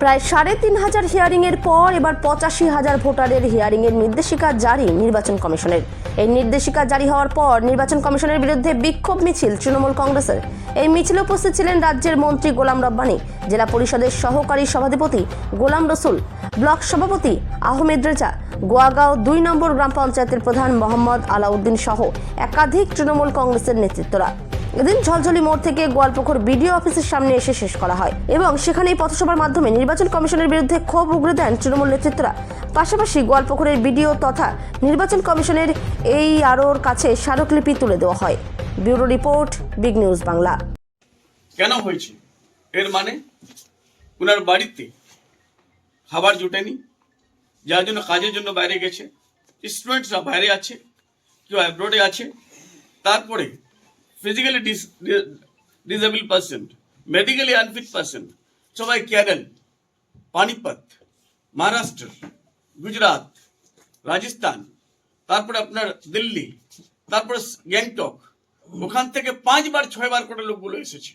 প্রায় সাড়ে তিন হাজার হিয়ারিং এর পর এবার পঁচাশি হাজার ভোটারের হিয়ারিং এর নির্দেশিকা জারি নির্বাচন কমিশনের। এই নির্দেশিকা জারি হওয়ার পর নির্বাচন কমিশনের বিরুদ্ধে বিক্ষোভ মিছিল তৃণমূল কংগ্রেসের। এই মিছিলে উপস্থিত ছিলেন রাজ্যের মন্ত্রী গোলাম রব্বানি, জেলা পরিষদের সহকারী সভাধিপতি গোলাম রসুল, ব্লক সভাপতি আহমেদ রেজা, গোয়াগাঁও দুই নম্বর গ্রাম পঞ্চায়েতের প্রধান মোহাম্মদ আলাউদ্দিন সহ একাধিক তৃণমূল কংগ্রেসের নেতৃত্বরা। এদিন ঝলঝলি মোড় থেকে গোয়ালপুকুর বিডিও অফিসের সামনে এসে শেষ করা হয় এবং সেখানেই পথসভার মাধ্যমে নির্বাচন কমিশনের বিরুদ্ধে ক্ষোভ উগড়ে দেন তৃণমূল নেতৃত্বরা। পাশাপাশি গোয়ালপুকুরের বিডিও তথা নির্বাচন কমিশনের এই আরোর কাছে স্মারকলিপি তুলে দেওয়া হয়। Bureau report, big news Bangla. কেন হয়েছে? এর মানে ওনার বাড়িতে খাবার জোটেনি, যার জন্য কাজের জন্য বাইরে গেছে স্টুডেন্টসরা বাইরে আছে, কেউ অ্যাব্রোডে আছে, তারপরে physically disable person medically unfit person সবাই কেরল পানিপত, মহারাষ্ট্র, গুজরাট, রাজস্থান, তারপরে আপনার দিল্লি, তারপরে গ্যাংটক, ওখান থেকে পাঁচবার, ছয়বার করে লোকগুলো এসেছে।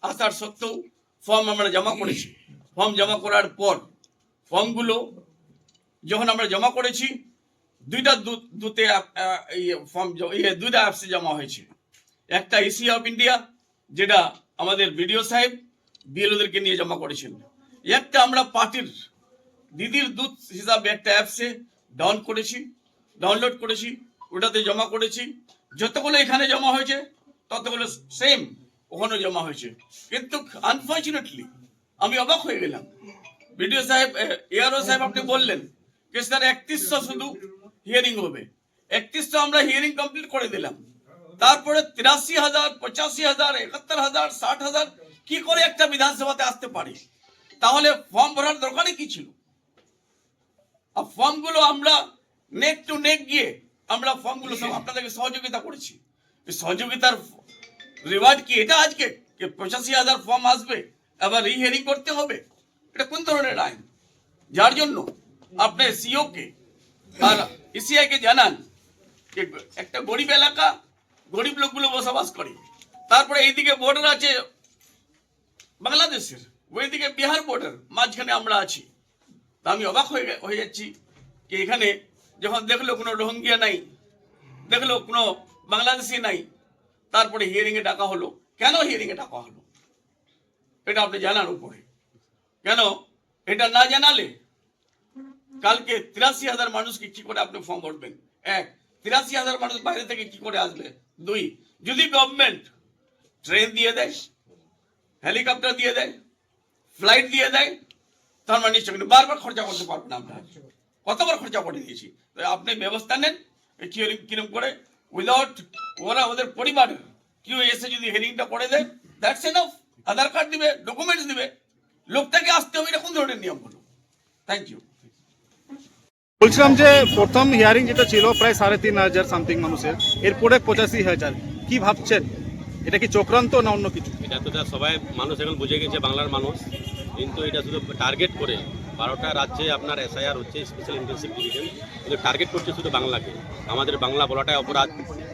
আসার সত্ত্বেও ফর্ম আমরা জমা করেছি। ফর্ম জমা করার পর ফর্মগুলো যখন আমরা জমা করেছি, দুইটা দুতে ফর্ম জ- ইয়ে দুইটা অ্যাপসে জমা হয়েছে। একটা এসি অফ ইন্ডিয়া যেটা আমাদের বিডিও সাহেব বিএলওদেরকে নিয়ে জমা করেছেন। একটা আমরা পার্টির দিদির দূত হিসাবে একটা অ্যাপসে ডাউন করেছি ডাউনলোড করেছি, ওটাতে জমা করেছি। যতগুলো এখানে জমা হয়েছে, ততগুলো সেম ওখানে জমা হয়েছে। কিন্তু আনফর্চুনেটলি আমি অবাক হয়ে গেলাম। বিডিও সাহেব এআরও সাহেব আপনি বললেন যে একত্রিশশো শুধু হিয়ারিং হবে। একত্রিশশো আমরা হিয়ারিং কমপ্লিট করে দিলাম। তারপরে তিরাশি হাজার, পঁচাশি হাজার, একাত্তর হাজার, ষাট হাজার, কি করে একটা বিধানসভাতে আসতে পারে? তাহলে ফর্ম ভরার দরকারই কি ছিল? আর ফর্মগুলো আমরা নেক টু নেক গিয়ে আমরা ফর্মগুলো সব আপনাদেরকে সহযোগিতা করেছি। সহযোগিতার রিওয়ার্ড কি এটা আজকে? যে পঁচাশি হাজার ফর্ম আসবে, আবার রিহিয়ারিং করতে হবে? এটা কোন ধরনের আইন? যার জন্য আপনি সিও কে আর ইসিআই কে জানান যে একটা গরিব এলাকা গরিব লোকগুলো বসবাস করে। তারপরে এইদিকে বর্ডার আছে বাংলাদেশের। ওইদিকে বিহার বর্ডার মাঝখানে আমরা আছি। তা আমি অবাক হয়ে হয়ে যাচ্ছি যে এখানে যখন দেখল কোনো রোহিঙ্গিয়া নাই, দেখল কোনো বাংলাদেশি নাই, তারপরে হিয়ারিং এ ডাকা হলো। কেন হিয়ারিং এ ডাকা হলো? এটা আপনি জানার উপরে। কেন? এটা না জানালে কালকে তিরাশি হাজার মানুষকে কি করে আপনি ফর্ম ভরবেন? এক তিরাশি হাজার মানুষ বাইরে থেকে কি করে আসবে? দুই, যদি গভর্নমেন্ট ট্রেন দিয়ে দেয় হেলিকপ্টার দিয়ে দেয় ফ্লাইট দিয়ে দেয়, তার মানে নিশ্চয় কিন্তু বারবার খরচা করতে পারবেন না আমরা। কতবার খরচা করে দিয়েছি? আপনি ব্যবস্থা নেন কিরম করে? উইদাউট ওরা ওদের পরিবারের কেউ এসে যদি হেরিংটা করে দেয় দ্যাটস এনাফ আধার কার্ড দিবে ডকুমেন্টস দিবে। লোকটাকে আসতে হবে এটা কোন ধরনের নিয়ম হলো থ্যাংক ইউ বলছিলাম যে প্রথম হিয়ারিং যেটা ছিল, প্রায় সাড়ে তিন হাজার সামথিং মানুষের। এরপরে পঁচাশি হাজার। কি ভাবছেন? এটা কি চক্রান্ত না অন্য কিছু? এটা তো যা সবাই, মানুষ এখন বুঝে গেছে, বাংলার মানুষ। কিন্তু এটা শুধু টার্গেট করে। বারোটা রাজ্যে আপনার এসআইআর হচ্ছে স্পেশাল ইন্টেন্সিভ ডিভিশন কিন্তু টার্গেট করছে শুধু বাংলাকে। আমাদের বাংলা বলাটাই অপরাধ।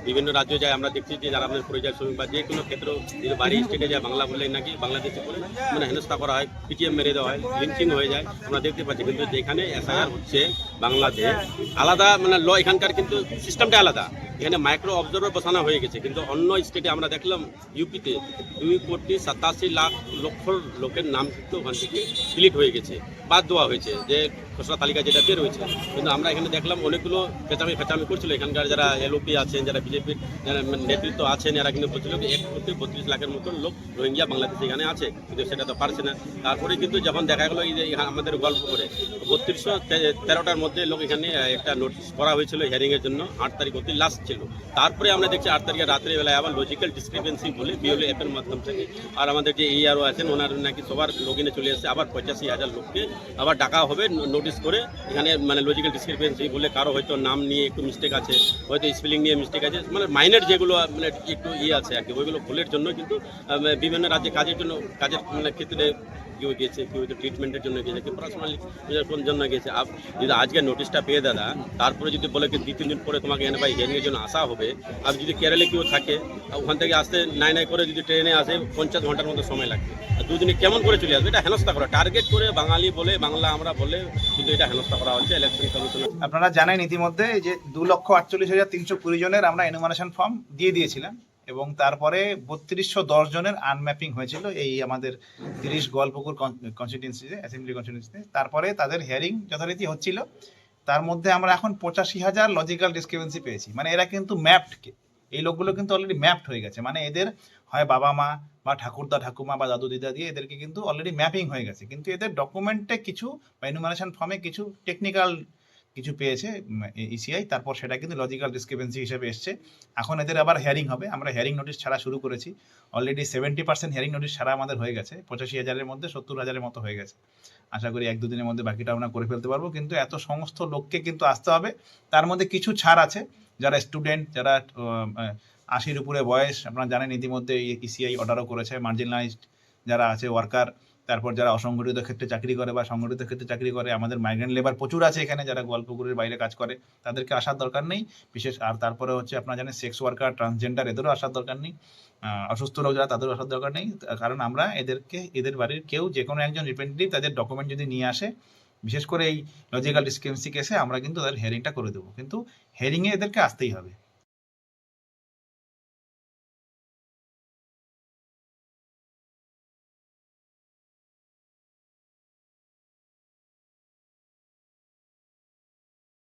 বিভিন্ন রাজ্য যায়, আমরা দেখছি যে যারা আমাদের পরিযায়ী শ্রমিক বা যে কোনো ক্ষেত্র, যদি বাড়ি, স্টেটে যায়, বাংলা বললেই নাকি, বাংলাদেশে বলে মানে হেনস্থা করা হয়, পিটিএম মেরে দেওয়া হয়, লিঞ্চিং হয়ে যায়, আমরা দেখতে পাচ্ছি। কিন্তু যেখানে এসআইআর হচ্ছে বাংলাতে আলাদা মানে ল এখানকার কিন্তু সিস্টেমটা আলাদা। এখানে মাইক্রো অবজার্ভার বসানো হয়ে গেছে, কিন্তু অন্য স্টেটে আমরা দেখলাম, ইউপিতে দুই কোটি সাতাশি লাখ লক্ষ লোকের নাম কিন্তু ওখান থেকে ডিলিট হয়ে গেছে, বাদ দেওয়া হয়েছে যে খসড়া তালিকা যেটা বের হয়েছে কিন্তু আমরা এখানে দেখলাম অনেকগুলো পেঁচামি ফেচামি করছিল। এখানকার যারা এলওপি আছেন, যারা বিজেপির যারা নেতৃত্ব আছেন, এরা কিন্তু বলছিল এক কোটি বত্রিশ লাখের মতন লোক রোহিঙ্গা বাংলাদেশে এখানে আছে। কিন্তু সেটা তো পারছে না। তারপরে কিন্তু যখন দেখা গেলো এই আমাদের গল্প করে, বত্রিশশো তেরোটার মধ্যে লোক এখানে একটা নোটিশ করা হয়েছিল হিয়ারিংয়ের জন্য, আট তারিখ অতি লাস্ট ছিল। তারপরে আমরা দেখছি আট তারিখে রাত্রিবেলায় আবার লজিক্যাল ডিসক্রিপেন্সি বলে বিওলে অ্যাপের মাধ্যম থেকে। আর আমাদের যে এইআরও আছেন, ওনার নাকি সবার লগিনে চলে এসেছে। আবার পঁচাশি হাজার লোককে আবার ডাকা হবে নোটিশ করে এখানে মানে লজিক্যাল ডিসক্রিপেন্সি বলে কারও হয়তো নাম নিয়ে একটু মিস্টেক আছে, হয়তো স্পেলিং নিয়ে মিস্টেক আছে মানে মাইনের যেগুলো মানে একটু ইয়ে আছে আর কি, ওইগুলো ভুলের জন্য কিন্তু বিভিন্ন রাজ্যে কাজের জন্য, কাজের মানে ক্ষেত্রে কেউ গেছে, কেউ হয়তো ট্রিটমেন্টের জন্য গেছে, কেউ কোন জন্য গেছে। আপ যদি আজকে নোটিশটা পেয়ে দাদা, তারপরে যদি বলে দুই তিন দিন পরে তোমাকে এনে ভাই হিয়ারিংয়ের জন্য আসা হবে, আর যদি কেরালে কেউ থাকে ওখান থেকে আসতে নাই নাই করে যদি ট্রেনে আসে, পঞ্চাশ ঘণ্টার মতো সময় লাগবে। আর দুদিনে কেমন করে চলে আসবে, এটা হেনস্থা করা। টার্গেট করে বাঙালি বলে, বাংলা আমরা বলে কিন্তু এটা হেনস্থা করা হচ্ছে ইলেকশন কমিশনের আপনারা জানেন ইতিমধ্যে যে দু লক্ষ আটচল্লিশ হাজার তিনশো কুড়ি জনের আমরা এনুমারেশন ফর্ম দিয়ে দিয়েছিলাম। এবং তারপরে বত্রিশশো দশ জনের আনম্যাপিং হয়েছিল এই আমাদের তিরিশ গোয়ালপুকুর কনস্টিটিউন্সিতে অ্যাসেম্বলি কনস্টিটিউন্সিতে তারপরে তাদের হিয়ারিং যথারীতি হচ্ছিল। তার মধ্যে আমরা এখন পঁচাশি হাজার লজিক্যাল ডিসক্রিপেন্সি পেয়েছি। মানে এরা কিন্তু ম্যাপড এই লোকগুলো কিন্তু অলরেডি ম্যাপড হয়ে গেছে। মানে এদের হয় বাবা মা বা ঠাকুরদা ঠাকুমা বা দাদু, দিদা দিয়ে এদেরকে কিন্তু অলরেডি ম্যাপিং হয়ে গেছে। কিন্তু এদের ডকুমেন্টে কিছু বা এনুমারেশন ফর্মে কিছু টেকনিক্যাল কিছু পেয়েছে ইসিআই তারপর সেটা কিন্তু লজিক্যাল ডিসক্রিপেন্সি হিসেবে এসছে। এখন এদের আবার হেয়ারিং হবে, আমরা হেয়ারিং নোটিশ ছাড়া শুরু করেছি। Already seventy percent hearing notice ছাড়া আমাদের হয়ে গেছে, পঁচাশি হাজারের মধ্যে সত্তর হাজারের মতো হয়ে গেছে। আশা করি এক দুদিনের মধ্যে বাকিটা আমরা করে ফেলতে পারব, কিন্তু এত সমস্ত লোককে কিন্তু আসতে হবে। তার মধ্যে কিছু ছাড় আছে, যারা স্টুডেন্ট যারা আশির উপরে বয়স, আপনারা জানেন ইতিমধ্যে ইসিআই অর্ডারও করেছে মার্জিনালাইজড যারা আছে ওয়ার্কার তারপর যারা অসংগঠিত ক্ষেত্রে চাকরি করে বা সংগঠিত ক্ষেত্রে চাকরি করে, আমাদের মাইগ্রেন্ট লেবার প্রচুর আছে এখানে যারা গল্পগুলির বাইরে কাজ করে, তাদেরকে আসার দরকার নেই। বিশেষ আর তারপরে হচ্ছে আপনারা জানেন সেক্স ওয়ার্কার ট্রান্সজেন্ডার এদেরও আসার দরকার নেই। অসুস্থ লোক যারা, তাদেরও আসার দরকার নেই। কারণ আমরা এদেরকে, এদের বাড়ির কেউ যে কোনো একজন রিপ্রেজেন্টেটিভ তাদের ডকুমেন্ট যদি নিয়ে আসে, বিশেষ করে এই লজিক্যাল ডিসক্রিপেন্সি কেসে আমরা কিন্তু তাদের হেয়ারিংটা করে দেবো। কিন্তু হেয়ারিংয়ে এদেরকে আসতেই হবে।